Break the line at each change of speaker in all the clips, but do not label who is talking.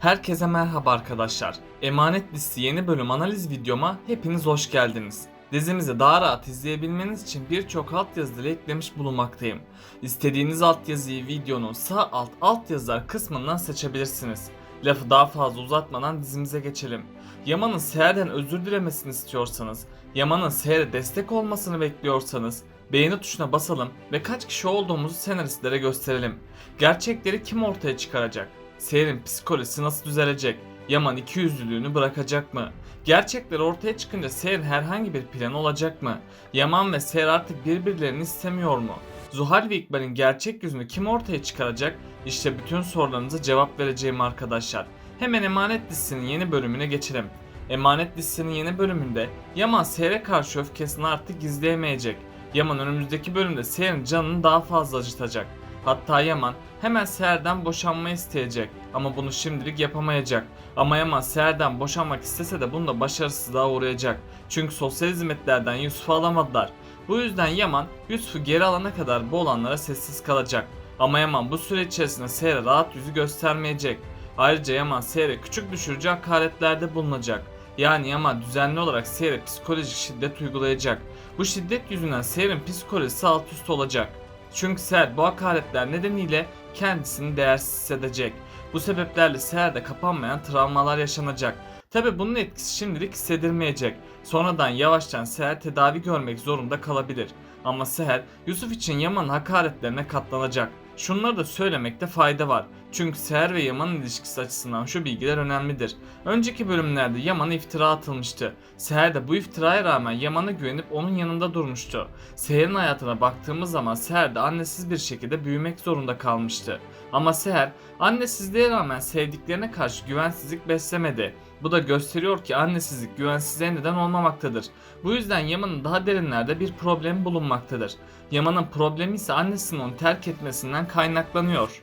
Herkese merhaba arkadaşlar. Emanet Listesi yeni bölüm analiz videoma hepiniz hoş geldiniz. Dizimizi daha rahat izleyebilmeniz için birçok altyazı ile eklemiş bulunmaktayım. İstediğiniz altyazıyı videonun sağ alt altyazılar kısmından seçebilirsiniz. Lafı daha fazla uzatmadan dizimize geçelim. Yaman'ın Seher'den özür dilemesini istiyorsanız, Yaman'ın Seher'e destek olmasını bekliyorsanız beğeni tuşuna basalım ve kaç kişi olduğumuzu senaristlere gösterelim. Gerçekleri kim ortaya çıkaracak? Seher'in psikolojisi nasıl düzelecek? Yaman ikiyüzlülüğünü bırakacak mı? Gerçekler ortaya çıkınca Seher'in herhangi bir planı olacak mı? Yaman ve Seher artık birbirlerini istemiyor mu? Zuhal ve İkbal'in gerçek yüzünü kim ortaya çıkaracak? İşte bütün sorularınıza cevap vereceğim arkadaşlar. Hemen Emanet dizisinin yeni bölümüne geçelim. Emanet dizisinin yeni bölümünde Yaman Seher'e karşı öfkesini artık gizleyemeyecek. Yaman önümüzdeki bölümde Seher'in canını daha fazla acıtacak. Hatta Yaman hemen Seher'den boşanma isteyecek ama bunu şimdilik yapamayacak. Ama Yaman Seher'den boşanmak istese de bunda başarısızlığa uğrayacak. Çünkü sosyal hizmetlerden Yusuf'u alamadılar. Bu yüzden Yaman Yusuf'u geri alana kadar bu olanlara sessiz kalacak. Ama Yaman bu süre içerisinde Seher'e rahat yüzü göstermeyecek. Ayrıca Yaman Seher'e küçük düşürücü hakaretlerde bulunacak. Yani Yaman düzenli olarak Seher'e psikolojik şiddet uygulayacak. Bu şiddet yüzünden Seher'in psikolojisi alt üst olacak. Çünkü Seher bu hakaretler nedeniyle kendisini değersiz hissedecek. Bu sebeplerle Seher'de kapanmayan travmalar yaşanacak. Tabi bunun etkisi şimdilik hissedilmeyecek. Sonradan yavaştan Seher tedavi görmek zorunda kalabilir. Ama Seher Yusuf için Yaman'ın hakaretlerine katlanacak. Şunları da söylemekte fayda var. Çünkü Seher ve Yaman'ın ilişkisi açısından şu bilgiler önemlidir. Önceki bölümlerde Yaman'a iftira atılmıştı. Seher de bu iftiraya rağmen Yaman'a güvenip onun yanında durmuştu. Seher'in hayatına baktığımız zaman Seher de annesiz bir şekilde büyümek zorunda kalmıştı. Ama Seher annesizliğe rağmen sevdiklerine karşı güvensizlik beslemedi. Bu da gösteriyor ki annesizlik güvensizliğe neden olmamaktadır. Bu yüzden Yaman'ın daha derinlerde bir problemi bulunmaktadır. Yaman'ın problemi ise annesinin onu terk etmesinden kaynaklanıyor.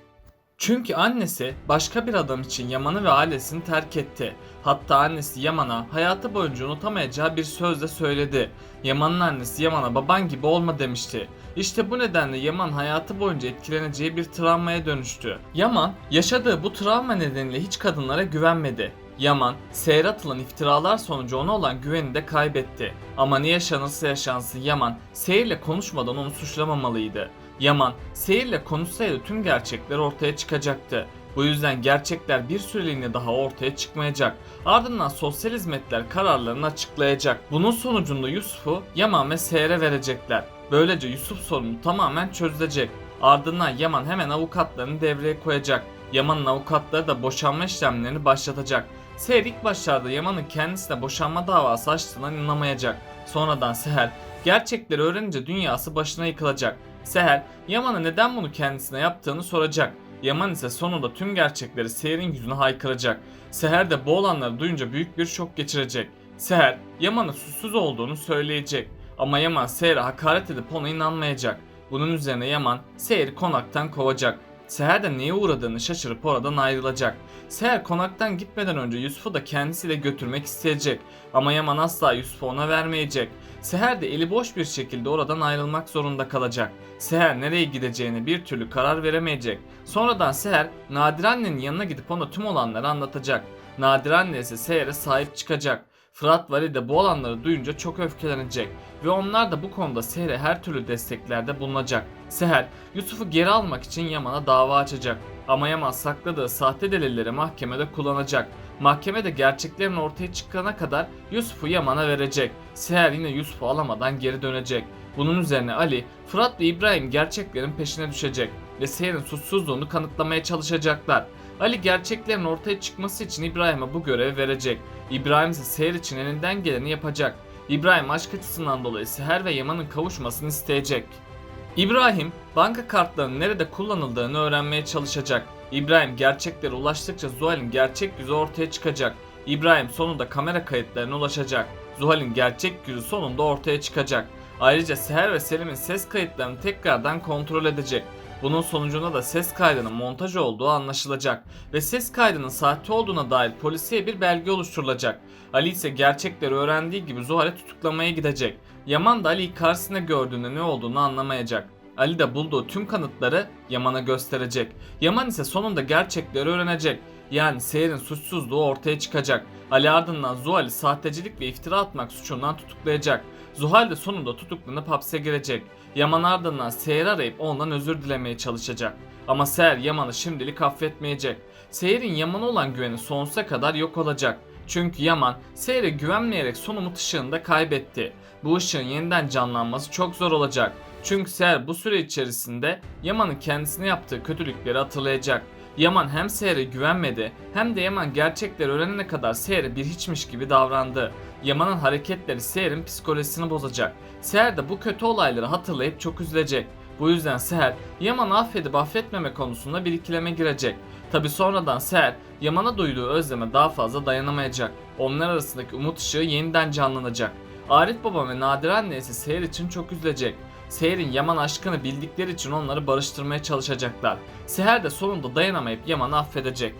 Çünkü annesi başka bir adam için Yaman'ı ve ailesini terk etti. Hatta annesi Yaman'a hayatı boyunca unutamayacağı bir söz de söyledi. Yaman'ın annesi Yaman'a baban gibi olma demişti. İşte bu nedenle Yaman hayatı boyunca etkileneceği bir travmaya dönüştü. Yaman yaşadığı bu travma nedeniyle hiç kadınlara güvenmedi. Yaman, Seher'e atılan iftiralar sonucu ona olan güvenini de kaybetti. Ama ne yaşanırsa yaşansın Yaman, Seher'le konuşmadan onu suçlamamalıydı. Yaman, Seher'le konuşsaydı tüm gerçekler ortaya çıkacaktı. Bu yüzden gerçekler bir süreliğine daha ortaya çıkmayacak. Ardından sosyal hizmetler kararlarını açıklayacak. Bunun sonucunda Yusuf'u Yaman ve Seher'e verecekler. Böylece Yusuf sorunu tamamen çözülecek. Ardından Yaman hemen avukatlarını devreye koyacak. Yaman'ın avukatları da boşanma işlemlerini başlatacak. Seher ilk başlarda Yaman'ın kendisine boşanma davası açtığına inanamayacak. Sonradan Seher gerçekleri öğrenince dünyası başına yıkılacak. Seher Yaman'a neden bunu kendisine yaptığını soracak. Yaman ise sonunda tüm gerçekleri Seher'in yüzüne haykıracak. Seher de bu olanları duyunca büyük bir şok geçirecek. Seher Yaman'ın suçsuz olduğunu söyleyecek. Ama Yaman Seher'e hakaret edip ona inanmayacak. Bunun üzerine Yaman Seher'i konaktan kovacak. Seher de neye uğradığını şaşırıp oradan ayrılacak. Seher konaktan gitmeden önce Yusuf'u da kendisiyle götürmek isteyecek. Ama Yaman asla Yusuf'u ona vermeyecek. Seher de eli boş bir şekilde oradan ayrılmak zorunda kalacak. Seher nereye gideceğini bir türlü karar veremeyecek. Sonradan Seher Nadir annenin yanına gidip ona tüm olanları anlatacak. Nadir anne ise Seher'e sahip çıkacak. Fırat Vali de bu olanları duyunca çok öfkelenecek ve onlar da bu konuda Seher'e her türlü desteklerde bulunacak. Seher, Yusuf'u geri almak için Yaman'a dava açacak. Ama Yaman sakladığı sahte delilleri mahkemede kullanacak. Mahkemede gerçeklerin ortaya çıkana kadar Yusuf'u Yaman'a verecek. Seher yine Yusuf'u alamadan geri dönecek. Bunun üzerine Ali, Fırat ve İbrahim gerçeklerin peşine düşecek ve Seher'in suçsuzluğunu kanıtlamaya çalışacaklar. Ali gerçeklerin ortaya çıkması için İbrahim'e bu görevi verecek. İbrahim ise Seher için elinden geleni yapacak. İbrahim aşk açısından dolayı Seher ve Yaman'ın kavuşmasını isteyecek. İbrahim banka kartlarının nerede kullanıldığını öğrenmeye çalışacak. İbrahim gerçeklere ulaştıkça Zuhal'in gerçek yüzü ortaya çıkacak. İbrahim sonunda kamera kayıtlarına ulaşacak. Zuhal'in gerçek yüzü sonunda ortaya çıkacak. Ayrıca Seher ve Selim'in ses kayıtlarını tekrardan kontrol edecek. Bunun sonucunda da ses kaydının montaj olduğu anlaşılacak ve ses kaydının sahte olduğuna dair polisiye bir belge oluşturulacak. Ali ise gerçekleri öğrendiği gibi Zuhal'i tutuklamaya gidecek. Yaman da Ali'yi karşısında gördüğünde ne olduğunu anlamayacak. Ali de bulduğu tüm kanıtları Yaman'a gösterecek. Yaman ise sonunda gerçekleri öğrenecek Yani Seher'in suçsuzluğu ortaya çıkacak. Ali ardından Zuhal'i sahtecilik ve iftira atmak suçundan tutuklayacak. Zuhal de sonunda tutuklanıp hapse girecek. Yaman ardından Seher'i arayıp ondan özür dilemeye çalışacak. Ama Seher Yaman'ı şimdilik affetmeyecek. Seher'in Yaman'a olan güveni sonsuza kadar yok olacak. Çünkü Yaman Seher'e güvenmeyerek son umut ışığında kaybetti. Bu ışığın yeniden canlanması çok zor olacak. Çünkü Seher bu süre içerisinde Yaman'ın kendisine yaptığı kötülükleri hatırlayacak. Yaman hem Seher'e güvenmedi hem de Yaman gerçekleri öğrenene kadar Seher'e bir hiçmiş gibi davrandı. Yaman'ın hareketleri Seher'in psikolojisini bozacak. Seher de bu kötü olayları hatırlayıp çok üzülecek. Bu yüzden Seher Yaman'ı affedip affetmeme konusunda bir ikileme girecek. Tabi sonradan Seher Yaman'a duyduğu özleme daha fazla dayanamayacak. Onlar arasındaki umut ışığı yeniden canlanacak. Arif Baba ve Nadir anne ise Seher için çok üzülecek. Seher'in Yaman aşkını bildikleri için onları barıştırmaya çalışacaklar. Seher de sonunda dayanamayıp Yaman'ı affedecek.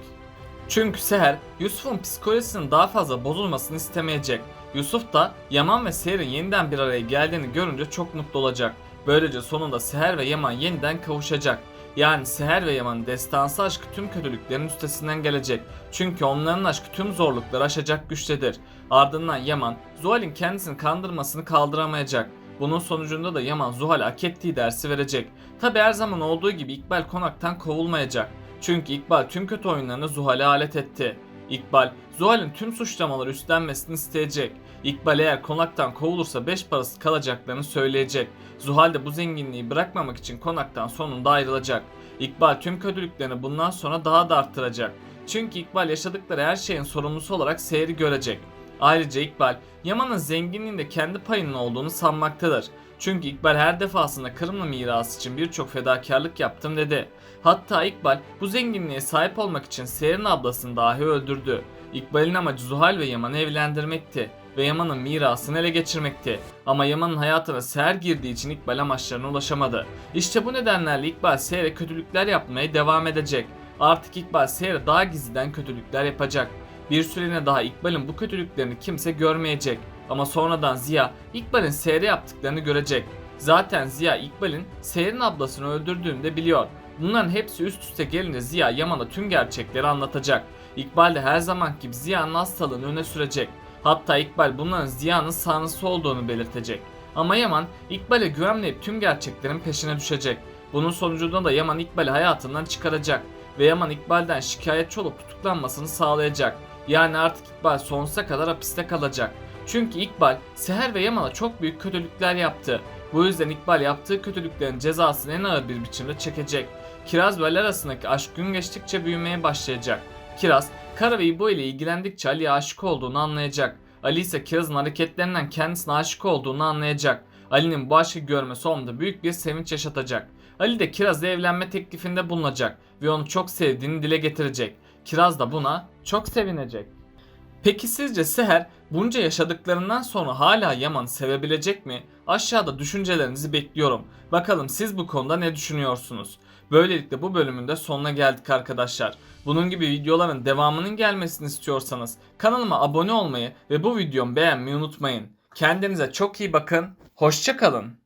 Çünkü Seher, Yusuf'un psikolojisinin daha fazla bozulmasını istemeyecek. Yusuf da Yaman ve Seher'in yeniden bir araya geldiğini görünce çok mutlu olacak. Böylece sonunda Seher ve Yaman yeniden kavuşacak. Yani Seher ve Yaman'ın destansı aşkı tüm kötülüklerin üstesinden gelecek. Çünkü onların aşkı tüm zorlukları aşacak güçtedir. Ardından Yaman, Zuhal'in kendisini kandırmasını kaldıramayacak. Bunun sonucunda da Yaman Zuhal'e hak ettiği dersi verecek. Tabi her zaman olduğu gibi İkbal konaktan kovulmayacak. Çünkü İkbal tüm kötü oyunlarını Zuhal'e alet etti. İkbal, Zuhal'in tüm suçlamaları üstlenmesini isteyecek. İkbal eğer konaktan kovulursa beş parası kalacaklarını söyleyecek. Zuhal de bu zenginliği bırakmamak için konaktan sonunda ayrılacak. İkbal tüm kötülüklerini bundan sonra daha da arttıracak. Çünkü İkbal yaşadıkları her şeyin sorumlusu olarak Seher'i görecek. Ayrıca İkbal, Yaman'ın zenginliğinde kendi payının olduğunu sanmaktadır. Çünkü İkbal her defasında Kırımlı mirası için birçok fedakarlık yaptım dedi. Hatta İkbal bu zenginliğe sahip olmak için Seher'in ablasını dahi öldürdü. İkbal'in amacı Zuhal ve Yaman'ı evlendirmekti ve Yaman'ın mirasını ele geçirmekti. Ama Yaman'ın hayatına Seher girdiği için İkbal amaçlarına ulaşamadı. İşte bu nedenlerle İkbal Seher'e kötülükler yapmaya devam edecek. Artık İkbal Seher'e daha gizliden kötülükler yapacak. Bir süreliğine daha İkbal'in bu kötülüklerini kimse görmeyecek. Ama sonradan Ziya İkbal'in Seher'e yaptıklarını görecek. Zaten Ziya İkbal'in Seher'in ablasını öldürdüğünü de biliyor. Bunların hepsi üst üste gelince Ziya Yaman'a tüm gerçekleri anlatacak. İkbal de her zaman gibi Ziya'nın hastalığını öne sürecek. Hatta İkbal bunların Ziya'nın sanrısı olduğunu belirtecek. Ama Yaman İkbal'e güvenmeyip tüm gerçeklerin peşine düşecek. Bunun sonucunda da Yaman İkbal'i hayatından çıkaracak ve Yaman İkbal'den şikayetçi olup tutuklanmasını sağlayacak. Yani artık İkbal sonsuza kadar hapiste kalacak. Çünkü İkbal Seher ve Yaman'a çok büyük kötülükler yaptı. Bu yüzden İkbal yaptığı kötülüklerin cezasını en ağır bir biçimde çekecek. Kiraz ve Ali arasındaki aşk gün geçtikçe büyümeye başlayacak. Kiraz, Kara ve İbo ile ilgilendikçe Ali'ye aşık olduğunu anlayacak. Ali ise Kiraz'ın hareketlerinden kendisine aşık olduğunu anlayacak. Ali'nin bu aşkı görmesi onda büyük bir sevinç yaşatacak. Ali de Kiraz'a evlenme teklifinde bulunacak ve onu çok sevdiğini dile getirecek. Kiraz da buna çok sevinecek. Peki sizce Seher bunca yaşadıklarından sonra hala Yaman'ı sevebilecek mi? Aşağıda düşüncelerinizi bekliyorum. Bakalım siz bu konuda ne düşünüyorsunuz? Böylelikle bu bölümün de sonuna geldik arkadaşlar. Bunun gibi videoların devamının gelmesini istiyorsanız kanalıma abone olmayı ve bu videomu beğenmeyi unutmayın. Kendinize çok iyi bakın. Hoşçakalın.